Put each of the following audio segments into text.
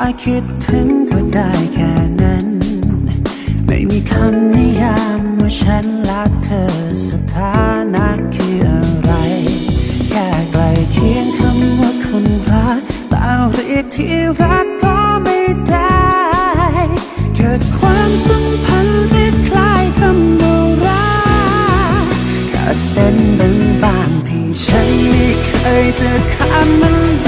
ถ้าคิดถึงก็ได้แค่นั้น ไม่มีคำนิยามว่าฉันและเธอสถานะคืออะไร แค่ใกลเคียงคำว่าคนรักแต่เรียกที่รักก็ไม่ได้เกิดความสัมพันธ์ที่คล้ายคำว่ารักแค่เส้นบางๆที่ฉันไม่เคยจะข้ามมันได้เลยเป็น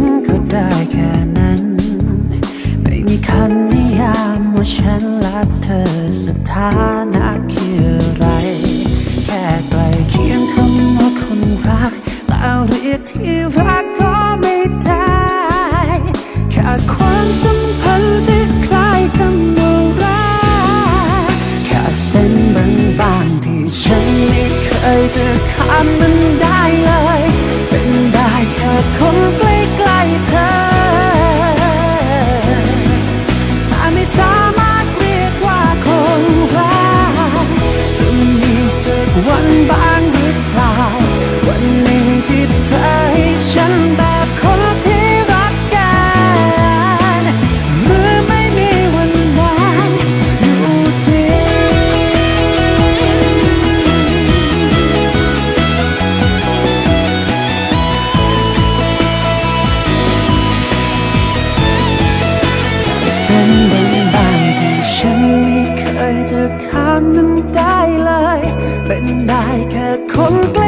ง นะคืออะไร แค่ใกล้เคียงคำว่าคนรัก แต่เรียกที่รักก็ไม่ได้แค่ความสัมพันธ์ที่คล้ายคำว่ารักแค่เส้นบางๆที่ฉันไม่เคยจะข้ามมัน สัก แค่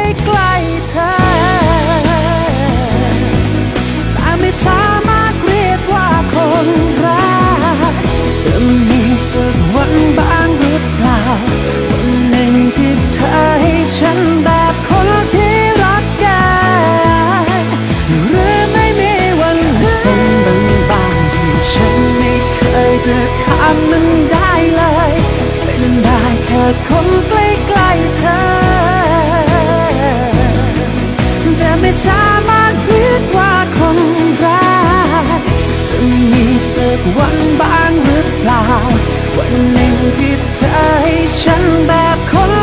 สามารถเรียกว่าคนรักจะมีสักวันบ้างหรือเปล่า วันหนึ่งที่เธอให้ฉันแบบคน